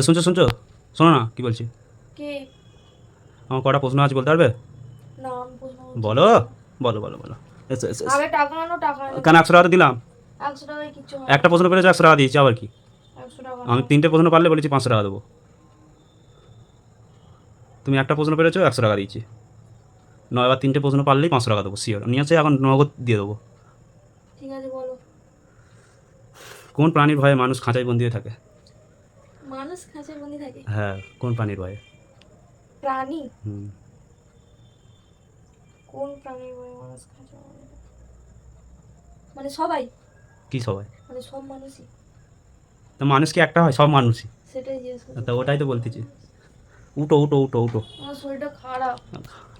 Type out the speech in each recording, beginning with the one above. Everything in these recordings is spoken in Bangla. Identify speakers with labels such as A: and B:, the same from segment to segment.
A: এ, শুনছো শুনছো? শোনো না কি বলছি?
B: কে?
A: আমার কটা প্রশ্ন আছে বলতে পারবে?
B: না।
A: বলো বলো বলো বলো।
B: টাকা আনো টাকা
A: কেন একশো টাকা দিলাম?
B: একশো
A: একটা প্রশ্ন পেরেছ একশো টাকা দিয়েছি আবার কি? আমি তিনটে প্রশ্ন পারলে বলেছি পাঁচশো টাকা দেবো। তুমি একটা প্রশ্ন পেরেছ একশো টাকা দিয়েছি। নয় এবার তিনটে প্রশ্ন পারলেই পাঁচশো টাকা দেবো শিওর নিয়ে আসে এখন নগদ দিয়ে দেবো।
B: ঠিক আছে বলো।
A: কোন প্রাণীর ভয়ে মানুষ খাঁচায় বন্দি হয়ে থাকে?
B: মানুষ খাঁচায় বন্দি থাকে?
A: হ্যাঁ কোন প্রাণীর ভয়ে?
B: প্রাণী?
A: হুম।
B: কোন প্রাণীর বলে মানুষ খাঁচায় বন্দি থাকে? মানে সবাই?
A: কি সবাই?
B: মানে সব মানুষই?
A: তা মানুষ কি একটা হয়? সব মানুষই?
B: সেটাই জিজ্ঞেস করছি।
A: তা ওটাই তো বলতেছি। উঠো উঠো উঠো উঠো।
B: আমার শরীরটা খারাপ।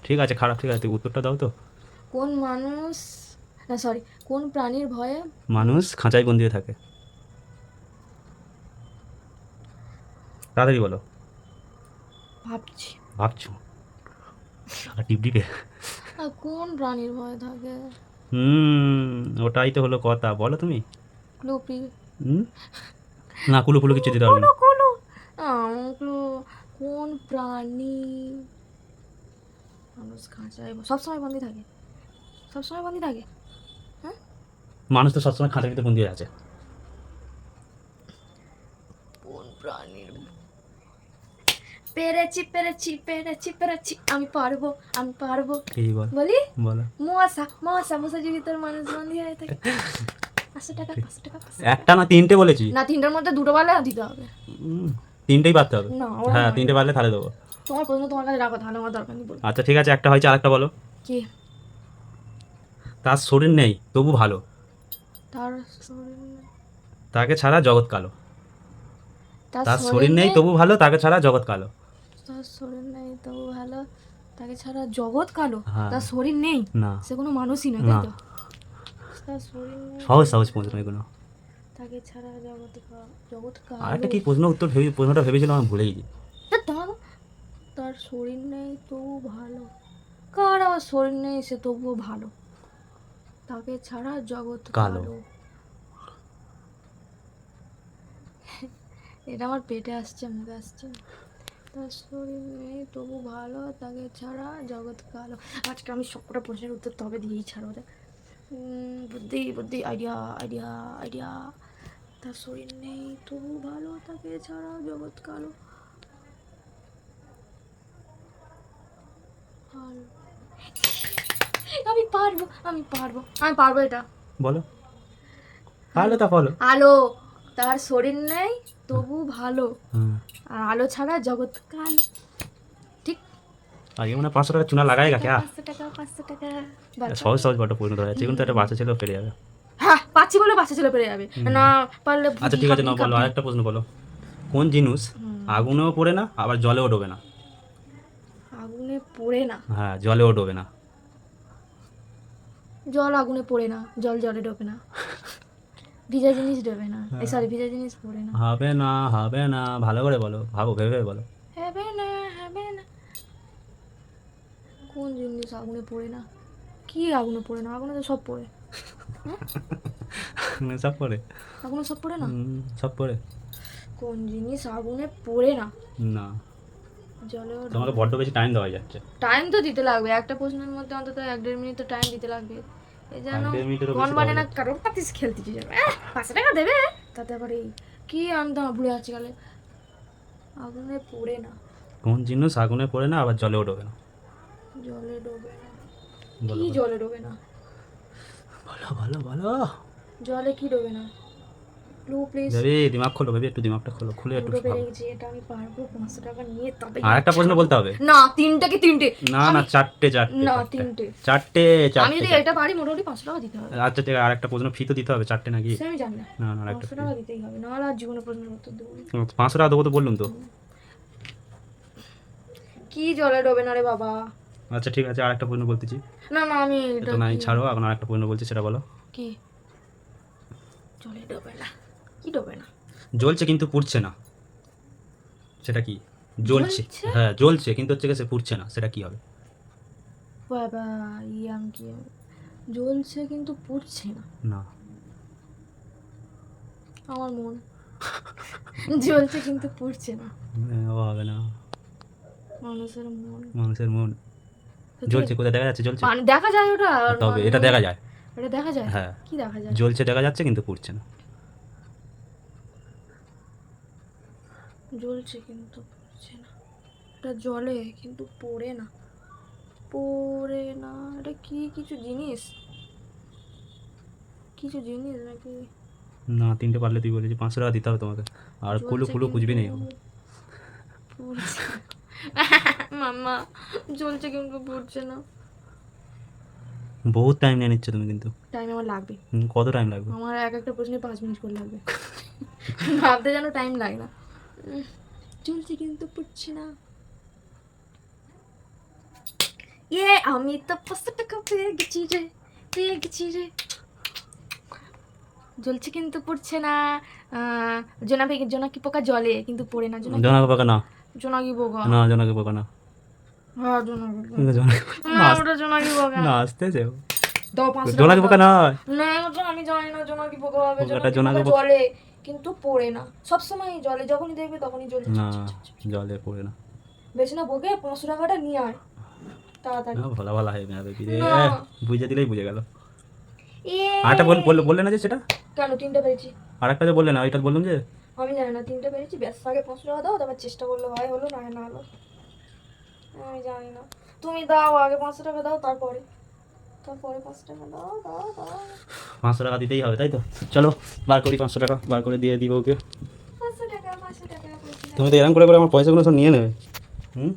A: ঠিক আছে খারাপ ঠিক আছে তুই উত্তরটা দাও তো।
B: কোন মানুষ না সরি কোন প্রাণীর ভয়ে
A: মানুষ খাঁচায় বন্দি হয়ে থাকে। তাড়াতাড়ি বলো।
B: ভাবছি।
A: ভাবছ? সারা টিপ টিপে।
B: আর কোন প্রাণীর ভয় থাকে?
A: হুম ওটাই তো হলো কথা। বলো তুমি।
B: ক্লুপি
A: হুম? না কুলু কুলু কিছু দিতে পারবে না।
B: কোনো ক্লু। কোন প্রাণী? মানুষ খাঁচায় ব- সবসময় বন্দি থাকে। সবসময় বন্দি থাকে। হ্যাঁ?
A: মানুষ তো সবসময় খাঁচার ভিতরে বন্দি হয়ে আছে
B: কোন প্রাণীর পেরেছি পেরেছি পেরেছি পেরেছি। আমি পারব আমি পারব।
A: এই বল?
B: বলি?
A: বলো।
B: মশা মশা মশার ভিতর মানুষ বন্দি হয়ে থাকে। পাঁচশো টাকা পাঁচশো টাকা
A: একটা না তিনটে বলেছি?
B: না তিনটার মধ্যে দুটো পারলে দিতে হবে।
A: তিনটেই পারতে হবে।
B: না
A: হ্যাঁ তিনটে পারলে তাহলে দেবো।
B: তোমার প্রশ্ন তোমার কাছে রাখো তাহলে আমার দরকার নেই
A: আচ্ছা ঠিক আছে একটা হয়েছে আরেকটা বলো।
B: কি?
A: তার শরীর নেই তবু ভালো।
B: তার
A: তাকে ছাড়া জগৎ কালো। তার শরীর নেই? তবু ভালো তাকে ছাড়া জগৎ কালো।
B: তার শরীর নেই তবু ভালো। তাকে ছাড়া জগৎ কালো?
A: হ্যাঁ।
B: তার শরীর নেই?
A: না।
B: সে কোনো মানুষই তাই তো? তার শরীর নেই।
A: সহজ সহজ প্রশ্ন এগুলো।
B: তাকে ছাড়া জগৎ জগৎ
A: আর একটা কি প্রশ্ন উত্তর ভেবে প্রশ্নটা ভেবেছিলাম আমি ভুলে গেছি।
B: তার শরীর নেই তবু ভালো। কার আবার শরীর নেই সে তবুও ভালো। তাকে ছাড়া জগৎ
A: কালো।
B: এটা আমার পেটে আসছে মুখে আসছে। তার শরীর নেই তবু ভালো তাকে ছাড়া জগৎ কালো। আজকে আমি সবকটা প্রশ্নের উত্তর তবে দিয়েই ছাড়বো বুদ্ধি বুদ্ধি আইডিয়া আইডিয়া আইডিয়া তার শরীর নেই তবু ভালো তাকে ছাড়া জগৎ কালো। ভালো। আমি পারব আমি পারব আমি পারব এটা।
A: বলো। তাহলে তা বলো।
B: আলো। তার শরীর নেই তবু ভালো। আর আলো ছাড়া জগৎ কালো। ঠিক?
A: আগে মনে পাঁচশো টাকা চুনা লাগাই হ্যাঁ
B: পাঁচশো টাকা পাঁচশো টাকা
A: সহজ সহজ বড় পরিণত হয়েছে কিন্তু একটা বাচ্চা ছেলেও পেরে যাবে।
B: হ্যাঁ পাচ্ছি বলে বাচ্চা ছেলে পেরে যাবে। না পারলে
A: আচ্ছা ঠিক আছে না বলো আরেকটা প্রশ্ন বলো। কোন জিনিস আগুনেও পড়ে না আবার জলেও ডোবে না?
B: আগুনে পড়ে না।
A: হ্যাঁ জলেও ডোবে না।
B: জল আগুনে পড়ে না জল জলে ডোবে না। ভিজা জিনিস ডোবে না।
A: হ্যাঁ।
B: এই সরি ভিজা জিনিস পড়ে না।
A: হবে না হবে না। ভালো করে বলো ভাবো ভেবে বলো।
B: হবে না হবে না। কোন জিনিস আগুনে পড়ে না? কি আগুনে পড়ে না? আগুনে তো সব পড়ে।
A: সব পড়ে।
B: আগুনে সব পড়ে না?
A: সব পড়ে।
B: কোন জিনিস আগুনে পড়ে না?
A: না। তোমাকে বড্ড বেশি টাইম দেওয়া যাচ্ছে।
B: টাইম তো দিতে লাগবে। একটা প্রশ্নের মধ্যে অন্তত এক দেড় মিনিট তো টাইম দিতে লাগবে। যেন মানে না কারোর পাতিস খেলতে যাবে। পাঁচশো টাকা দেবে? তাতে আবার এই কি আমি তো ভুলে যাচ্ছি গেলে আগুনে পড়ে না।
A: কোন জিনিস আগুনে পড়ে না আবার জলেও ডোবে না।
B: জলে ডোবে না। কি জলে ডোবে না?
A: বলো বলো বলো।
B: জলে কি ডোবে না? প্লিজ
A: দিমাগ খোলো ভেবে একটু দিমাগটা খোলো খুলে একটু
B: পুরো গেছি এটা আমি পারব পাঁচশো টাকা নিয়ে তবে
A: আর একটা প্রশ্ন বলতে হবে?
B: না তিনটে কি তিনটে?
A: না না চারটে চারটে
B: না তিনটে।
A: চারটে
B: আমি যদি এটা পারি মোটামুটি পাঁচশো টাকা দিতে হবে।
A: আচ্ছা ঠিক আছে আর একটা প্রশ্ন ফি তো দিতে হবে চারটে নাকি?
B: আমি জানি না।
A: না না আরেকটা
B: পাঁচশো টাকা দিতেই হবে নাহলে আর জীবনে প্রশ্নের উত্তর দেবো না।
A: পাঁচশো টাকা দেবো তো বললাম তো।
B: কি জলে ডোবে না রে বাবা?
A: আচ্ছা ঠিক আছে আর একটা প্রশ্ন বলতেছি।
B: না না আমি এটা
A: নাই ছাড়ো এখন আর একটা প্রশ্ন বলছি সেটা বলো।
B: কি? জলে ডোবে না। কি ডোবে না?
A: জ্বলছে কিন্তু পুড়ছে না। সেটা কি? জ্বলছে? হ্যাঁ জ্বলছে কিন্তু হচ্ছে সে পুড়ছে না। সেটা কি হবে?
B: বাবা ইয়াম কি? জ্বলছে কিন্তু পুড়ছে না।
A: না।
B: আমার মন। জ্বলছে কিন্তু পড়ছে না।
A: হবে না।
B: মানুষের মন।
A: মানুষের মন। জ্বলছে কোথায় দেখা যাচ্ছে? জ্বলছে।
B: পানি দেখা যায় ওটা
A: তবে এটা দেখা যায়।
B: এটা দেখা যায়?
A: হ্যাঁ।
B: কি দেখা যায়?
A: জ্বলছে দেখা যাচ্ছে কিন্তু পুড়ছে না।
B: জ্বলছে কিন্তু পড়ছে না। এটা জলে কিন্তু পড়ে না। পড়ে না। এটা কি কিছু জিনিস? কিছু জিনিস নাকি?
A: না তিনটে পারলে তুই বলেছি পাঁচশো টাকা দিতে হবে তোমাকে। আর কুলু কুলু খুঁজবি নেই।
B: মাম্মা জ্বলছে কিন্তু পড়ছে না।
A: বহুত টাইম নিয়ে নিচ্ছ তুমি কিন্তু।
B: টাইম আমার লাগবে।
A: কত টাইম লাগবে?
B: আমার এক একটা প্রশ্নে পাঁচ মিনিট করে লাগবে। ভাবতে যেন টাইম লাগে না। চলছে কিন্তু পড়ছে না। ইয়ে আমি তো পাঁচশো টাকা পেয়ে গেছি রে পেয়ে গেছি রে। জ্বলছে কিন্তু পড়ছে না। জোনাকি জোনাকি পোকা জলে কিন্তু পড়ে না জোনাকি
A: জোনাকি পোকা না।
B: জোনাকি পোকা।
A: না জোনাকি পোকা না।
B: হ্যাঁ জোনাকি পোকা। না। জোনাকি পোকা।
A: না
B: দাও পাঁচশো
A: জোনাকি পোকা
B: না ওটা আমি জানি না জোনাকি পোকা হবে। জোনাকি পোকা। জলে। কিন্তু পড়ে না। সবসময় জলে যখনই দেখবে তখনই জ্বলছে
A: না জলে পড়ে না।
B: বেশি না বকে পাঁচশো টাকাটা নিয়ে আয়। তাড়াতাড়ি।
A: ভালো ভালো হয় না। রে বুঝে দিলেই বুঝে গেল।
B: এ
A: আরেকটা বল বললে বললে না যে সেটা?
B: কেন তিনটে পেরেছি।
A: আরেকটা যে বললে না ওইটা বললাম যে।
B: আমি জানি না তিনটে পেরেছি। ব্যাস আগে পাঁচশো টাকা দাও তারপর চেষ্টা করলে হয় হলো না না হলো। আমি জানি না। তুমি দাও আগে পাঁচশো টাকা দাও তারপরে। পাঁচশো টাকা
A: দিতেই হবে তাই তো? চলো বার করি পাঁচশো টাকা বার করে দিয়ে দিব ওকে। তুমি তো এরকম করে করে আমার পয়সাগুলো সব নিয়ে নেবে। হুম?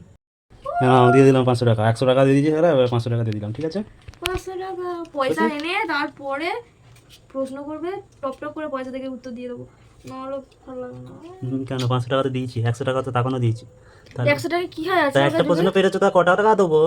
A: হ্যাঁ দিয়ে দিলাম পাঁচশো টাকা। একশো টাকা দিয়ে দিয়েছি এবার পাঁচশো টাকা দিয়ে দিলাম ঠিক আছে?
B: পাঁচশো টাকা পয়সা এনে তারপরে প্রশ্ন করবে টপ টপ করে পয়সা থেকে উত্তর দিয়ে দেবো।
A: কেন? পাঁচশো টাকা তো দিয়েছি একশো টাকা তো তখনও দিয়েছি।
B: একশো টাকা কি হয়?
A: একটা প্রশ্ন পেরেছ তা কটা টাকা দেবো?